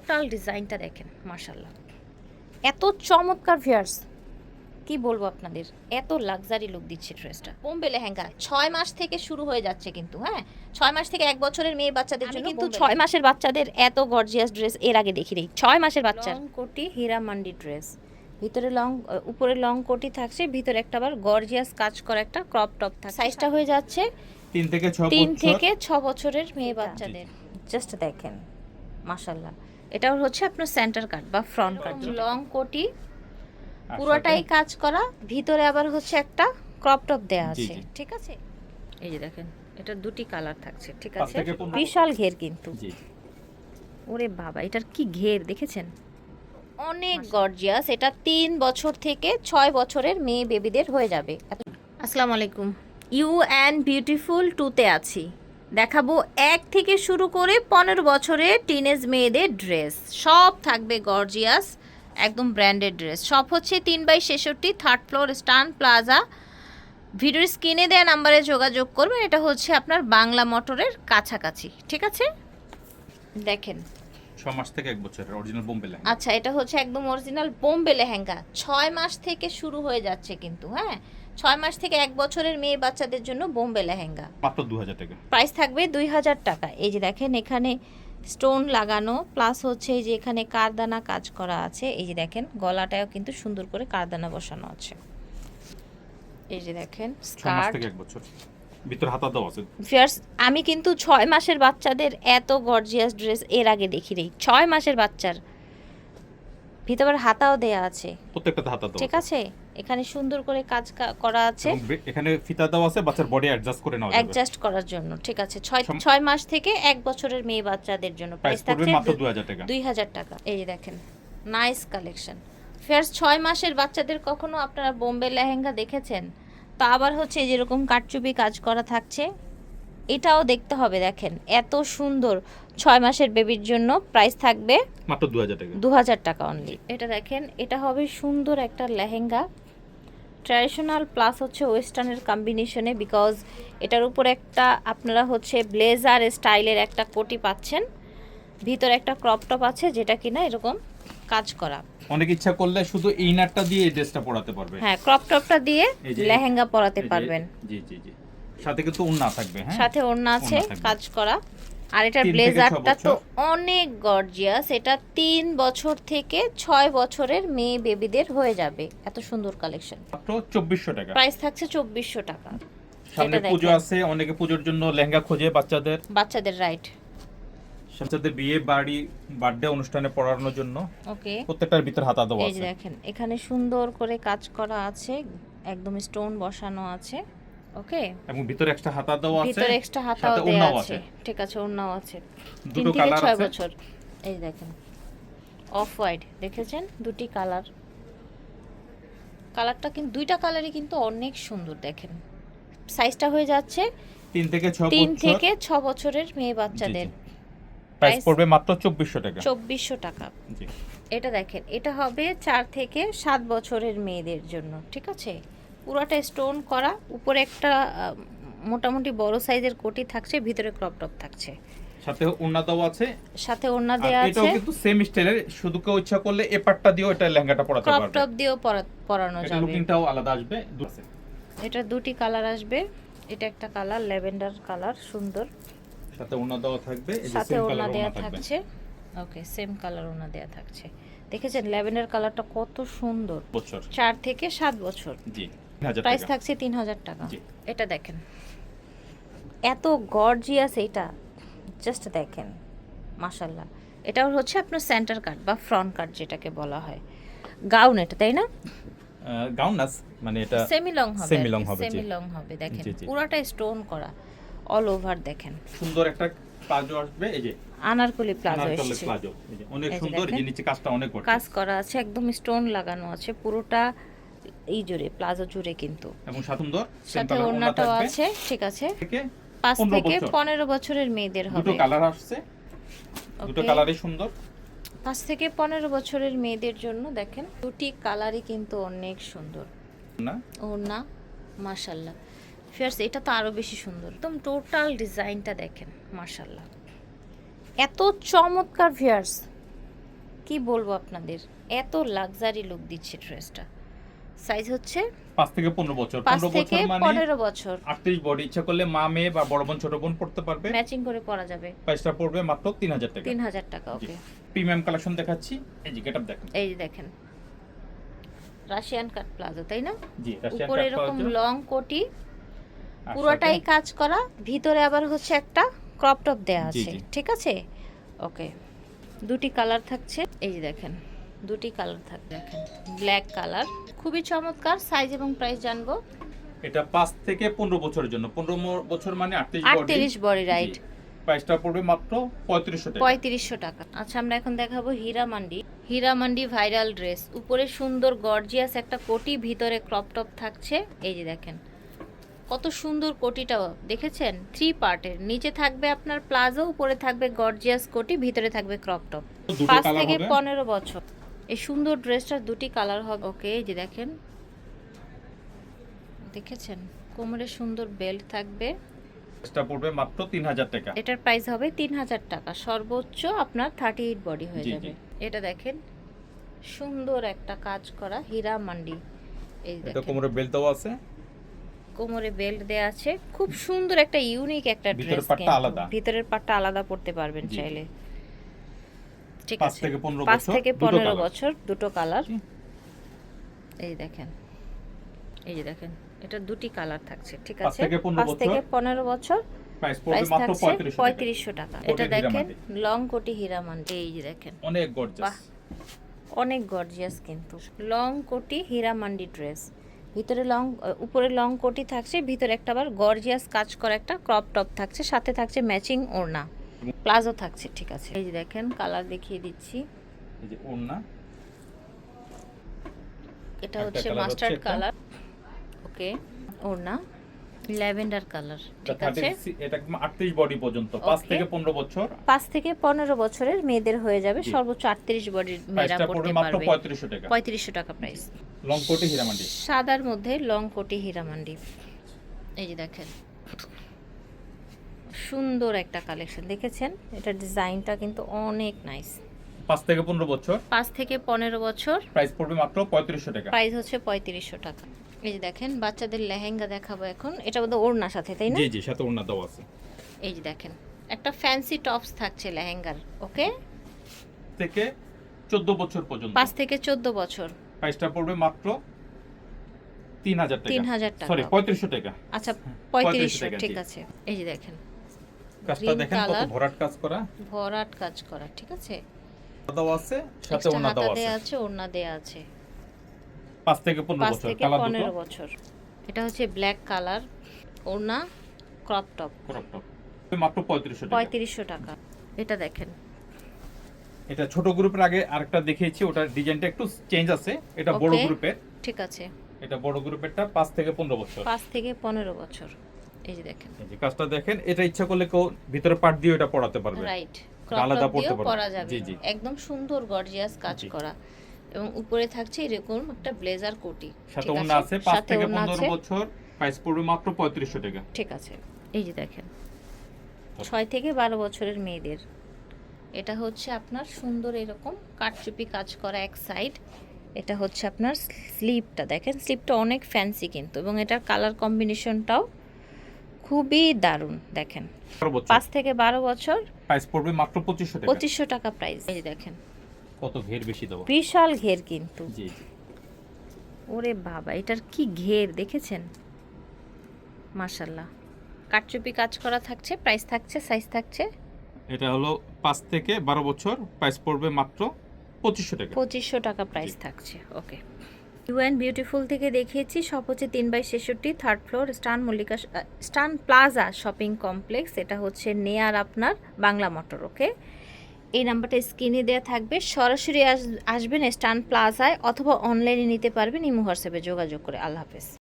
Total ডিজাইনটা দেখেন মার্শাল্লাহ এত চমৎকার ভিয়ার্স কি বলব আপনাদের? এত লাক্সারি লুক দিচ্ছে ড্রেসটা বোম্বে লেহেঙ্গা ছয় মাস থেকে শুরু হয়ে যাচ্ছে কিন্তু হ্যাঁ? ছয় মাস থেকে এক বছরের মেয়ে বাচ্চাদের জন্য কিন্তু ছয় মাসের বাচ্চাদের এত গর্জিয়াস ড্রেস এর আগে দেখি নেই। ছয় মাসের বাচ্চা লং কোটি হীরা মান্ডি ড্রেস ভিতরে লং উপরে লং কোটি থাকছে ভিতরে একটা আবার গর্জিয়াস কাজ করা একটা ক্রপ টপ থাকে সাইজটা হয়ে যাচ্ছে তিন থেকে ছ তিন থেকে ছ বছরের মেয়ে বাচ্চাদের। জাস্ট দেখেন মাশাল্লাহ এটা হচ্ছে আপনার সেন্টার কাট বা ফ্রন্ট কাট লং কোটি পুরোটাই কাজ করা ভিতরে আবার হচ্ছে একটা ক্রপ টপ দেওয়া জি, আছে ঠিক আছে? এই যে দেখেন এটা দুটি কালার থাকছে ঠিক আছে? বিশাল ঘের কিন্তু। ওরে বাবা এটার কি ঘের দেখেছেন? অনেক গর্জিয়াস এটা তিন বছর থেকে ছয় বছরের মেয়ে বেবিদের হয়ে যাবে। আসসালামু আলাইকুম। ইউ অ্যান্ড বিউটিফুল টুতে আছি। দেখাবো এক থেকে শুরু করে পনেরো বছরের টিনেজ মেয়েদের ড্রেস সব থাকবে গর্জিয়াস একদম ব্র্যান্ডেড ড্রেস সব হচ্ছে তিন বাই ছেষট্টি থার্ড ফ্লোর স্টান প্লাজা ভিডিওর স্ক্রিনে দেওয়া নাম্বারে যোগাযোগ করবেন এটা হচ্ছে আপনার বাংলা মোটরের কাছাকাছি ঠিক আছে? দেখেন। ছ মাস থেকে এক বছরের অরিজিনাল বোম্বে লেহেঙ্গা। আচ্ছা এটা হচ্ছে একদম অরিজিনাল বোম্বে লেহেঙ্গা। ছয় মাস থেকে শুরু হয়ে যাচ্ছে কিন্তু হ্যাঁ? ছয় মাস থেকে এক বছরের মেয়ে বাচ্চাদের জন্য বোম্বে লেহেঙ্গা। মাত্র দু হাজার টাকা। প্রাইস থাকবে দুই হাজার টাকা। এই যে দেখেন এখানে স্টোন লাগানো প্লাস হচ্ছে এই যে এখানে কারদানা কাজ করা আছে। এই যে দেখেন গলাটাও কিন্তু সুন্দর করে কারদানা বসানো আছে। এই যে দেখেন স্কার্ট থেকে এক বছর। ভিতরে হাতা দেওয়া আছে। ফিয়ার্স আমি কিন্তু ছয় মাসের বাচ্চাদের এত গর্জিয়াস ড্রেস এর আগে দেখি নেই ছয় মাসের বাচ্চার ভিতর হাতাও দেয়া আছে। প্রত্যেকটাতে হাতা দেওয়া ঠিক আছে? এখানে সুন্দর করে কাজ করা আছে। এখানে ফিতা দেওয়া আছে বাচ্চার বডি অ্যাডজাস্ট করে নেওয়া অ্যাডজাস্ট করার জন্য ঠিক আছে। ছয় সম- ছয় মাস থেকে এক বছরের মেয়ে বাচ্চাদের জন্য। প্রাইস থাকছে মাত্র দু হাজার টাকা। দুই হাজার টাকা। এই যে দেখেন নাইস কালেকশন ফেয়ার্স ছয় মাসের বাচ্চাদের কখনো আপনারা বোম্বে লেহেঙ্গা দেখেছেন? তো আবার হচ্ছে যেরকম কাটচুপি কাজ করা থাকছে এটাও দেখতে হবে দেখেন। এত সুন্দর ছয় মাসের বেবির জন্য প্রাইস থাকবে মাত্র দু হাজার টাকা। দু হাজার টাকা অনলি এটা দেখেন এটা হবে সুন্দর একটা লেহেঙ্গা। ট্র্যাডিশনাল প্লাস হচ্ছে ওয়েস্টার্নের কম্বিনেশনে বিকজ এটার উপর একটা আপনারা হচ্ছে ব্লেজার স্টাইলের একটা কোটি পাচ্ছেন ভিতরে একটা ক্রপ টপ আছে যেটা কিনা এরকম কাজ করা। অনেক ইচ্ছা করলে শুধু ইনারটা দিয়ে এই ড্রেসটা পরাতে পারবে। হ্যাঁ ক্রপ টপটা দিয়ে লেহেঙ্গা পরাতে পারবেন। জি জি জি। সাথে কিন্তু উন্না থাকবে হ্যাঁ? সাথে ওড়না আছে কাজ করা। আর এটার ব্লেজারটা তো অনেক গর্জিয়াস এটা তিন বছর থেকে ছয় বছরের মেয়ে বেবিদের হয়ে যাবে। এত সুন্দর কালেকশন চব্বিশশো টাকা। প্রাইস থাকছে চব্বিশশো টাকা। সামনে পুজো আছে অনেকে পুজোর জন্য লেহেঙ্গা খোঁজে বাচ্চাদের। বাচ্চাদের রাইট বাচ্চাদের বিয়ে বাড়ি বার্থডে অনুষ্ঠানে পড়ানোর জন্য। ওকে প্রত্যেকটার ভিতরে হাতা দেওয়া এই আছে। দেখেন এখানে সুন্দর করে কাজ করা আছে একদম স্টোন বসানো আছে। ওকে। এবং ভিতরে এক্সট্রা হাতা দেওয়া আছে ভিতরে এক্সট্রা হাতাও সাথে দেওয়া আছে। ঠিক আছে আছে। দুটো কালার আছে। বছর। এই দেখেন অফ হোয়াইট দেখেছেন? দুটি কালার। কালারটা কিন্তু দুইটা কালারই কিন্তু অনেক সুন্দর দেখেন। সাইজটা হয়ে যাচ্ছে তিন থেকে ছ তিন থেকে ছ বছরের মেয়ে বাচ্চাদের। প্রাইস পড়বে মাত্র চব্বিশশো টাকা। চব্বিশশো টাকা। এটা দেখেন এটা হবে চার থেকে সাত বছরের মেয়েদের জন্য ঠিক আছে? পুরোটা স্টোন করা উপরে একটা মোটামুটি বড় সাইজের কোটি থাকছে ভিতরে ক্রপ টপ থাকছে। সাথে আছে। সাথে ওড়না দেওয়া এটাও আছে। কিন্তু সেম স্টাইলের শুধু কেউ ইচ্ছা করলে এ পাটটা দিয়েও এটা লেহেঙ্গাটা পরাতে ক্রপ টপ পরা- পরানো এটা যাবে। লুকিংটাও আলাদা আসবে এটা দুটি কালার আসবে। এটা একটা কালার ল্যাভেন্ডার কালার সুন্দর। সাথে উন্না দেওয়া থাকবে সাথে ওড়না থাকছে। ওকে সেম কালার ওড়না দেওয়া থাকছে। দেখেছেন ল্যাভেন্ডার কালারটা কত সুন্দর। বছর। চার থেকে সাত বছর। জি। প্রাইস থাকছে তিন হাজার টাকা। এটা দেখেন। এত গর্জিয়াস এটা জাস্ট দেখেন। মাশাল্লাহ এটা হচ্ছে আপনার সেন্টার কাট বা ফ্রন্ট কাট যেটাকে বলা হয়। গাউন এটা তাই না? গাউন নাস মানে এটা সেমি লং হবে semi long হবে, সেমি লং হবে দেখেন। পুরোটা স্টোন করা অল ওভার দেখেন। সুন্দর একটা প্লাজো আসবে এই যে আনারকলি প্লাজো এসেছে। এই যে অনেক সুন্দর। যে নিচে কাজটা অনেক কাজ করা আছে একদম স্টোন লাগানো আছে পুরোটা এই জুড়ে প্লাজো জুড়ে কিন্তু। এবং সুন্দর সাথে ওড়নাটাও আছে ঠিক আছে। পাঁচ থেকে। পনেরো বছরের মেয়েদের হবে। দুটো কালার আসছে। দুটো কালারই সুন্দর। পাঁচ থেকে পনেরো বছরের মেয়েদের জন্য দেখেন দুটি কালারই কিন্তু অনেক সুন্দর। না ও না মাশাল্লাহ ফিয়ার্স এটা তো আরও বেশি সুন্দর। একদম টোটাল ডিজাইনটা দেখেন মাশাল্লাহ এত চমৎকার ফিয়ার্স। কি বলব আপনাদের? এত লাক্সারি লুক দিচ্ছে ড্রেসটা। সাইজ হচ্ছে থেকে পনেরো বছর। বছর মানে বছর। বডি। ইচ্ছা করলে মা মেয়ে বা বড় বোন ছোট বোন পড়তে পারবে। ম্যাচিং করে পরা যাবে। প্রাইসটা পড়বে মাত্র তিন হাজার টাকা। তিন হাজার টাকা ওকে প্রিমিয়াম কালেকশন দেখাচ্ছি। এই যে গেটআপ দেখেন। এই যে দেখেন। রাশিয়ান কাট প্লাজো তাই না? জি রাশিয়ান উপরে এরকম লং কোটি। পুরোটাই কাজ করা। ভিতরে আবার হচ্ছে একটা ক্রপ টপ দেয়া আছে। ঠিক আছে? ওকে দুটি কালার থাকছে। এই যে দেখেন। দুটি কালার থাকবে দেখেন। Black colour. খুবই চমৎকার সাইজ এবং প্রাইস জানব। এটা পাঁচ থেকে পনেরো বছরের জন্য। পনেরো ম- বছর মানে আটত্রিশ বডি। আটত্রিশ বডি রাইট প্রাইসটা পড়বে মাত্র পঁয়ত্রিশশো টাকা। পঁয়ত্রিশশো টাকা। আচ্ছা আমরা এখন দেখাবো হীরা মান্ডি হীরা মান্ডি ভাইরাল ড্রেস। উপরে সুন্দর গর্জিয়াস একটা কোটি ভিতরে ক্রপ টপ থাকছে। এই যে দেখেন। কত সুন্দর কোটিটাও। দেখেছেন? থ্রি পার্টের নিচে থাকবে আপনার প্লাজো উপরে থাকবে গর্জিয়াস কোটি ভিতরে থাকবে ক্রপ টপ। পাঁচ থেকে পনেরো বছর। এই সুন্দর ড্রেসটার দুটি কালার হবে। ওকে এই যে দেখেন। দেখেছেন? কোমরে সুন্দর বেল্ট থাকবে। প্রাইসটা পড়বে মাত্র তিন হাজার টাকা। এটার প্রাইস হবে তিন হাজার টাকা। সর্বোচ্চ আপনার থার্টি এইট বডি হয়ে যাবে। এটা দেখেন সুন্দর একটা কাজ করা হীরা মান্ডি। এই দেখেন। এটা কোমরে বেল্ট দেওয়া আছে। কোমরে বেল্ট দেয়া আছে। খুব সুন্দর একটা ইউনিক একটা ড্রেস ভিতরের পাটটা আলাদা। ভিতরের পাটটা আলাদা পড়তে পারবেন। চাইলে। ঠিক আছে। থেকে পনেরো পাঁচ বছর থেকে দুটো পনেরো কালার। বছর দুটো কালার। এই দেখেন। এই যে দেখেন এটা দুটি কালার থাকছে ঠিক আছে? পাঁচ থেকে বছর। পনেরো বছর। প্রাইস মাত্র থাকছে পঁয়ত্রিশশো টাকা। এটা দেখেন লং কোটি হীরা মান্ডি এই যে দেখেন। অনেক অনেক গর্জিয়াস কিন্তু। লং কোটি হীরামান্ডি ড্রেস ভিতরে লং উপরে লং কোটি থাকছে ভিতরে একটা আবার গর্জিয়াস কাজ করা একটা ক্রপ টপ থাকছে সাথে থাকছে ম্যাচিং ওড়না। প্লাজো থাকছে ঠিক আছে। এই যে দেখেন কালার দেখিয়ে দিচ্ছি। এই যে ওড়না। এটা হচ্ছে মাস্টার্ড কালার। ওকে ওড়না। ল্যাভেন্ডার কালার ঠিক আছে। এটা আটত্রিশ বডি পর্যন্ত পাঁচ Okay. থেকে পনেরো বছর। পাঁচ থেকে পনেরো বছরের মেয়েদের হয়ে যাবে। সর্বোচ্চ আটত্রিশ বডির মেয়েরা পড়তে পারবে। পঁয়ত্রিশশো টাকা। পঁয়ত্রিশশো টাকা প্রাইস লং কোটে হীরামান্ডি। সাদার মধ্যে লং কোটি হীরামান্ডি। এই যে দেখেন সুন্দর একটা কালেকশন। দেখেছেন? এটা ডিজাইনটা কিন্তু অনেক নাইস পাঁচ থেকে পনেরো বছর। পাঁচ থেকে পনেরো বছর। প্রাইস পড়বে মাত্র পঁয়ত্রিশশো টাকা। প্রাইস হচ্ছে পঁয়ত্রিশশো টাকা। এই যে দেখেন বাচ্চাদের লেহেঙ্গা দেখাবো এখন। এটা বোধহয় ওড়নার সাথে তাই না? জি জি সাথে ওড়না দেওয়া আছে। এই যে দেখেন একটা ফ্যান্সি টপস থাকছে লেহেঙ্গার ওকে? থেকে চোদ্দ বছর পর্যন্ত। পাঁচ থেকে চোদ্দ বছর। প্রাইসটা পড়বে মাত্র তিন হাজার টাকা। তিন হাজার টাকা। সরি পঁয়ত্রিশশো টাকা। আচ্ছা পঁয়ত্রিশশো পঁয়ত্রিশশো ঠিক আছে। এই যে দেখেন কাজটা দেখেন কত ভরাট কাজ করা। ভরাট কাজ করা ঠিক আছে? দেওয়া আছে সাথে দেওয়া দেয়া আছে। ওড়না দেয়া আছে। পাঁচ থেকে পনেরো পাঁচ বছর থেকে কালার পনেরো দুটো বছর। এটা হচ্ছে ব্ল্যাক কালার ওড়না ক্রপ টপ crop top। মাত্র পঁয়ত্রিশশো টাকা। পঁয়ত্রিশশো টাকা। এটা দেখেন। এটা ছোট গ্রুপের আগে আরেকটা দেখিয়েছি ওটার ডিজাইনটা একটু চেঞ্জ আছে। এটা বড় গ্রুপের। ঠিক আছে। এটা বড় গ্রুপেরটা পাঁচ থেকে পনেরো বছর। পাঁচ থেকে পনেরো বছর। এই যে দেখেন। এই যে কাজটা দেখেন এটা ইচ্ছা করলে কেউ ভিতরে পাট দিয়ে এটা পড়াতে পারবে। রাইট আলাদা দিয়েও পারবে। জি, জি। একদম সুন্দর গর্জিয়াস কাজ করা। এবং উপরে থাকছে এরকম একটা ব্লেজার কোটি। সাথে ওড়না আছে? পাঁচ সাথে থেকে ওড়না পনেরো আছে। বছর প্রাইস পড়বে মাত্র পঁয়ত্রিশশো টাকা। ঠিক আছে। এই যে দেখেন। ছয় থেকে বারো বছরের মেয়েদের। এটা হচ্ছে আপনার সুন্দর এরকম কাটচুপি কাজ করা এক সাইড এটা হচ্ছে আপনার স্লিপটা দেখেন স্লিপটা অনেক ফ্যান্সি কিন্তু। এবং এটার কালার কম্বিনেশনটাও খুবই দারুণ দেখেন। পাঁচ থেকে বারো বছর। প্রাইস পড়বে মাত্র পঁচিশশো টাকা। পঁচিশশো টাকা প্রাইস এই দেখেন। কত ঘের বেশি দেবো। বিশাল ঘের কিন্তু। জি ওরে বাবা এটার কি ঘের দেখেছেন? মাশাল্লাহ কাটচুপি কাজ করা থাকছে প্রাইস থাকছে সাইজ থাকছে। এটা হলো পাঁচ থেকে বারো বছর প্রাইস পড়বে মাত্র পঁচিশশো টাকা। পঁচিশশো টাকা প্রাইস থাকছে ওকে ইউ বিউটিফুল থেকে দেখিয়েছি। সব হচ্ছে তিন বাই ছেষট্টি থার্ড ফ্লোর স্টান মল্লিকা স্টান প্লাজা শপিং কমপ্লেক্স এটা হচ্ছে নেয়ার আপনার বাংলা মোটর ওকে এই নাম্বারটা স্ক্রিনে দেওয়া থাকবে। সরাসরি আস- আসবেন স্টান প্লাজায় অথবা অনলাইনে নিতে পারবেন। ইমো হোয়াটসঅ্যাপে যোগাযোগ করে। আল্লাহ হাফেজ।